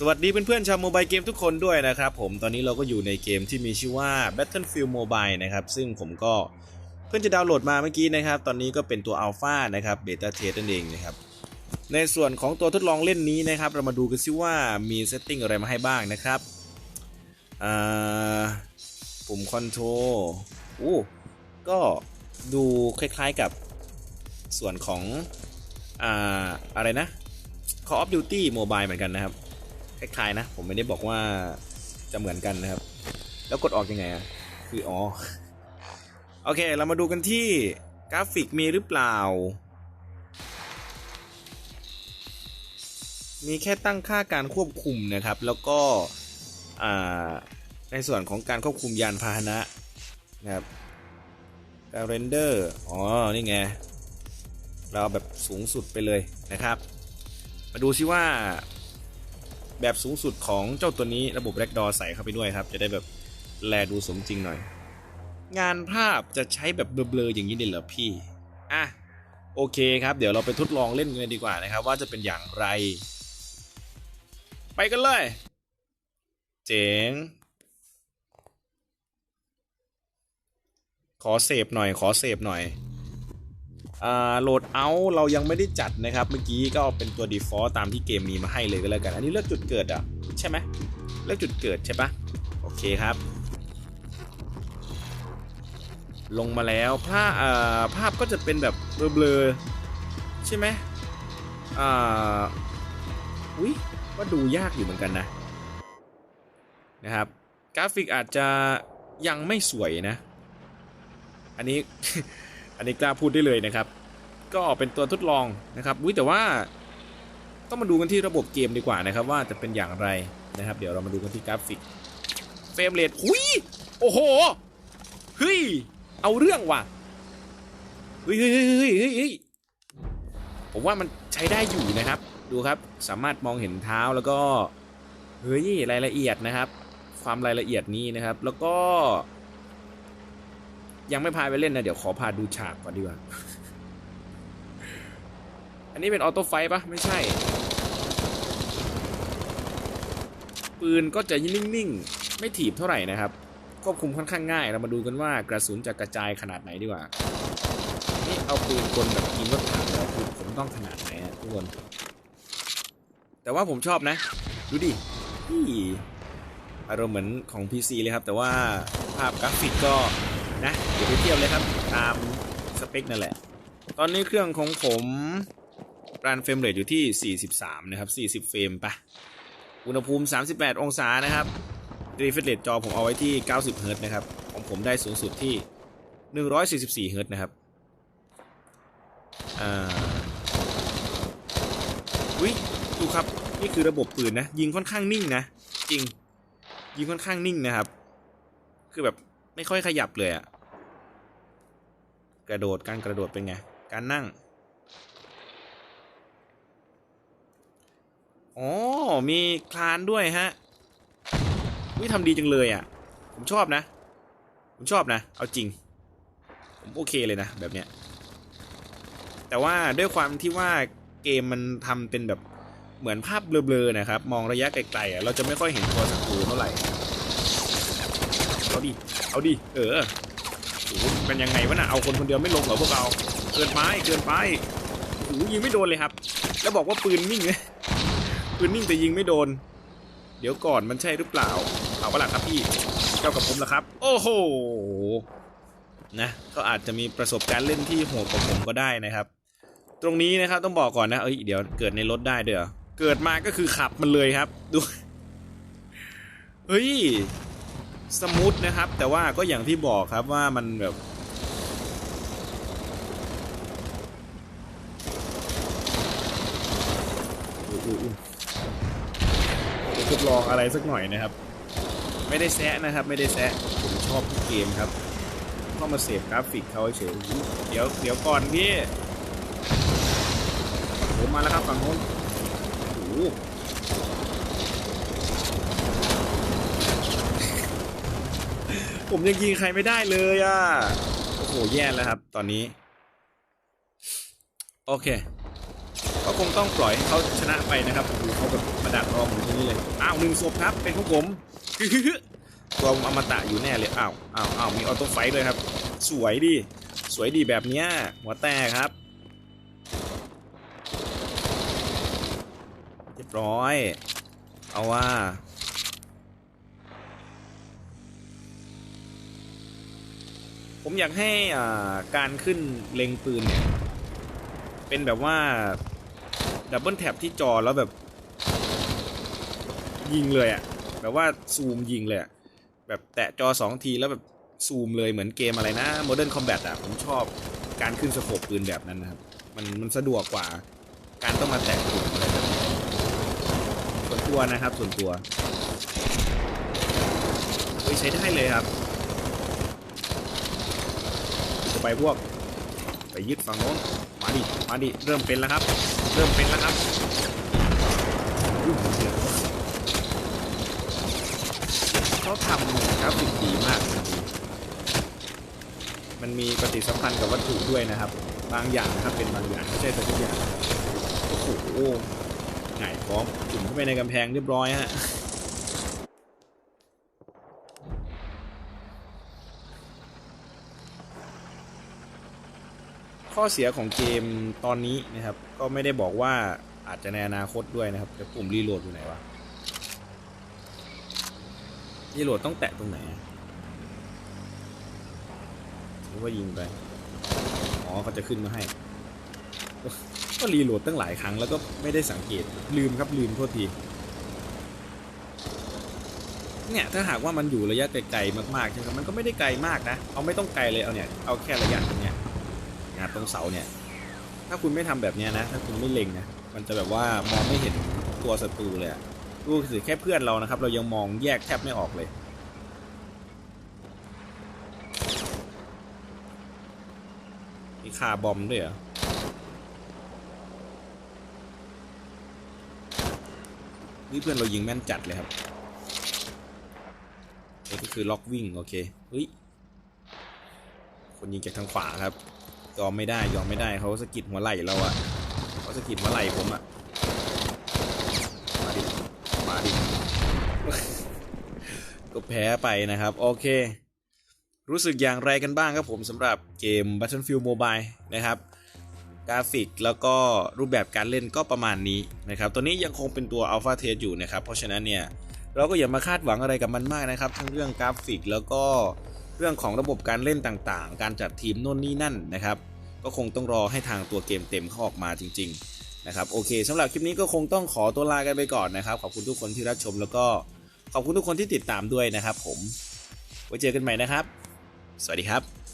สวัสดีเพื่อนๆชาวโมบายเกมทุกคนด้วยนะครับผมตอนนี้เราก็อยู่ในเกมที่มีชื่อว่า Battlefield Mobile นะครับ ซึ่งผมก็เพิ่งจะดาวน์โหลดมาเมื่อกี้นะครับ ตอนนี้ก็เป็นตัวอัลฟานะครับเบต้าเทสนั่นเองนะครับ ในส่วนของตัวทดลองเล่นนี้นะครับ เรามาดูกันซิว่ามีเซตติ้งอะไรมาให้บ้างนะครับปุ่มคอนโทรลอู้ก็ดูคล้ายๆกับส่วนของ อ่า อะไรนะ Call of Duty Mobile เหมือนกันนะครับ คล้ายๆนะ ผมไม่ได้บอกว่าจะเหมือนกันนะครับ แล้วกดออกยังไงอะคืออ๋อ โอเค เรามาดูกันที่กราฟิกมีหรือเปล่า มีแค่ตั้งค่าการควบคุมนะครับ แล้วก็ในส่วนของการควบคุมยานพาหนะนะครับการเรนเดอร์ อ๋อ นี่ไง เราแบบสูงสุดไปเลยนะครับ มาดูซิว่า แบบสูงสุดของเจ้าตัวนี้ระบบแร็กดอใส่เข้าไปด้วยครับ จะได้แบบแลดูสมจริงหน่อย งานภาพจะใช้แบบเบลอๆอย่างนี้เลยเหรอพี่ อะ โอเคครับ เดี๋ยวเราไปทดลองเล่นกันดีกว่านะครับ ว่าจะเป็นอย่างไร ไปกันเลย เจ๋ง ขอเสพหน่อย ขอเสพหน่อย โหลดเอาเรายังไม่ได้จัดนะครับ เมื่อกี้ก็เอาเป็นตัว default ตามที่เกมมีมาให้เลยก็แล้วกัน อันนี้เลือกจุดเกิดอะใช่ไหมเลือกจุดเกิดใช่ปะโอเคครับ ลงมาแล้วภาพภาพก็จะเป็นแบบเบลอๆใช่ไหมอ่าอุ้ยก็ดูยากอยู่เหมือนกันนะนะครับ กราฟิกอาจจะยังไม่สวยนะ อันนี้ อันนี้กล้าพูดได้เลยนะครับ ก็เป็นตัวทดลองนะครับอุ้ยแต่ว่าต้องมาดูกันที่ระบบเกมดีกว่านะครับ ว่าจะเป็นอย่างไรนะครับ เดี๋ยวเรามาดูกันที่กราฟิกเฟรมเรทหุยโอ้โหเฮ้ยเอาเรื่องว่ะเฮ้ยเฮ้ยเฮ้ยเฮ้ยเฮ้ยผมว่ามันใช้ได้อยู่นะครับ ดูครับสามารถมองเห็นเท้าแล้วก็เฮ้ยรายละเอียดนะครับ ความรายละเอียดนี้นะครับ แล้วก็ ยังไม่พาไปเล่นนะ เดี๋ยวขอพาดูฉากก่อนดีกว่า อันนี้เป็นออโต้ไฟปะไม่ใช่ ปืนก็จะนิ่งๆ ไม่ถีบเท่าไหร่นะครับ ควบคุมค่อนข้างง่าย เรามาดูกันว่ากระสุนจะกระจายขนาดไหนดีกว่า นี่เอาปืนกลแบบยิงรถถังแล้วคือผมต้องขนาดไหนฮะทุกคน แต่ว่าผมชอบนะ ดูดิอารมณ์เหมือนของ PC เลยครับ แต่ว่าภาพกราฟิกก็ นะเดี๋ยวไปเทียบเลยครับ ตามสเปคนั่นแหละ ตอนนี้เครื่องของผมรันเฟรมเรทอยู่ที่ 43 นะครับ 40 เฟรมปะอุณหภูมิ 38 องศานะครับรีเฟรชเรทจอผมเอาไว้ที่ 90 เฮิร์ตซ์นะครับ ของผมได้สูงสุดที่ 144 เฮิร์ตซ์นะครับอ่าวิดูครับนี่คือระบบปืนนะ ยิงค่อนข้างนิ่งนะ จริง ยิงค่อนข้างนิ่งนะครับ คือแบบ ไม่ค่อยขยับเลยอะกระโดดการกระโดดเป็นไง การนั่ง อ๋อ มีคลานด้วยฮะวิทำดีจังเลยอะผมชอบนะ ผมชอบนะ เอาจริง ผมโอเคเลยนะแบบเนี้ย แต่ว่าด้วยความที่ว่าเกมมันทำเป็นแบบเหมือนภาพเบลอๆนะครับ มองระยะไกลๆอะเราจะไม่ค่อยเห็นตัวศัตรูเท่าไหร่เอาดิ เอาดิ เออโอ้เป็นยังไงวะน่ะ เอาคนคนเดียวไม่ลงเหรอพวกเรา เกินไป เกินไปโอ้ยิงไม่โดนเลยครับ แล้วบอกว่าปืนนิ่งเลยปืนนิ่งแต่ยิงไม่โดน เดี๋ยวก่อนมันใช่หรือเปล่า เอาปล่ะครับพี่ เจ้ากับผมละครับ โอ้โห นะก็อาจจะมีประสบการณ์เล่นที่โหดกว่าผมก็ได้นะครับ ตรงนี้นะครับต้องบอกก่อนนะ เอ้ย เดี๋ยวเกิดในรถได้เด้อเกิดมาก็คือขับมันเลยครับ ดู เฮ้ย สมูทนะครับ แต่ว่าก็อย่างที่บอกครับว่ามันแบบอุ๊ยอุ๊ยอุ๊ยจะทดลองอะไรสักหน่อยนะครับ ไม่ได้แซะนะครับ ไม่ได้แซะผมชอบทุกเกมครับเข้ามาเสพกราฟิกเขาเฉยอุ๊ยเดี๋ยวเดี๋ยวก่อนพี่ผมมาแล้วครับฝั่งโน้นโอ้โห ผมยังยิงใครไม่ได้เลยอะ โอ้โห แย่แล้วครับ ตอนนี้ โอเค ก็คงต้องปล่อยให้เขาชนะไปนะครับโอ้โหเขาแบบมาดักรอผมตรงนี้เลย อ้าวหนึ่งศพครับ เป็นของผมตัวอมตะอยู่แน่เลย อ้าว อ้าว อ้าว มีออโต้ไฟด้วยครับ สวยดี สวยดีแบบเนี้ย หัวแตกครับ เรียบร้อย เอาว่า ผมอยากให้อ่าการขึ้นเล็งปืนเนี่ย เป็นแบบว่า ดับเบิลแท็บที่จอแล้วแบบ ยิงเลยอะแบบว่าซูมยิงเลยอะแบบแตะจอสองทีแล้วแบบซูมเลยเหมือนเกมอะไรนะ Modern Combat อะผมชอบการขึ้นสโคปปืนแบบนั้นนะครับ มันมันสะดวกกว่า การต้องมาแตะปุ่มอะไรแบบนี้ส่วนตัวนะครับ ส่วนตัวเฮ้ยใช้ได้เลยครับจะ ไปพวก ไปยึดฝั่งโน้นมาดิมาดิเริ่มเป็นแล้วครับ เริ่มเป็นแล้วครับเขาทำกราฟิกดีมาก มันมีปฏิสัมพันธ์กับวัตถุด้วยนะครับ บางอย่างนะครับเป็นบางอย่างไม่ใช่แต่ทุกอย่างโอ้โหหงพร้อมจุ่มเข้าไปในกำแพงเรียบร้อยฮะ ข้อเสียของเกมตอนนี้นะครับ ก็ไม่ได้บอกว่าอาจจะในอนาคตด้วยนะครับแต่ปุ่มรีโหลดอยู่ไหนวะรีโหลดต้องแตะตรงไหนหรือว่ายิงไปอ๋อเขาจะขึ้นมาให้ ก็รีโหลดตั้งหลายครั้งแล้วก็ไม่ได้สังเกตลืมครับลืมโทษทีเนี่ยถ้าหากว่ามันอยู่ระยะไกลๆมากๆใช่ไหมมันก็ไม่ได้ไกลมากนะ เอาไม่ต้องไกลเลยเอาเนี่ยเอาแค่ระยะตรงเนี้ย ตรงเสาเนี่ย ถ้าคุณไม่ทำแบบเนี้ยนะ ถ้าคุณไม่เล็งนะ มันจะแบบว่ามองไม่เห็นตัวศัตรูเลยอะดูสิแค่เพื่อนเรานะครับ เรายังมองแยกแทบไม่ออกเลยมีคาบอมด้วยเหรอนี่เพื่อนเรายิงแม่นจัดเลยครับนี่ก็คือล็อกวิ่ง โอเคเฮ้ย คนยิงจากทางขวาครับ ยอมไม่ได้ยอมไม่ได้เขาสะกิดหัวไหล่เราอะเขาสะกิดหัวไหล่ผมอะมาดิมาดิก็แพ้ไปนะครับ โอเค รู้สึกอย่างไรกันบ้างครับผมสำหรับเกม Battlefield Mobile นะครับกราฟิกแล้วก็รูปแบบการเล่นก็ประมาณนี้นะครับ ตัวนี้ยังคงเป็นตัว Alpha Test อยู่นะครับ เพราะฉะนั้นเนี่ย เราก็อย่ามาคาดหวังอะไรกับมันมากนะครับ ทั้งเรื่องกราฟิกแล้วก็ เรื่องของระบบการเล่นต่างๆ การจัดทีมโน่นนี่นั่นนะครับ ก็คงต้องรอให้ทางตัวเกมเต็มเข้าออกมาจริง ๆ นะครับ โอเคสำหรับคลิปนี้ก็คงต้องขอตัวลากันไปก่อนนะครับ ขอบคุณทุกคนที่รับชมแล้วก็ขอบคุณทุกคนที่ติดตามด้วยนะครับ ผม ไว้เจอกันใหม่นะครับ สวัสดีครับ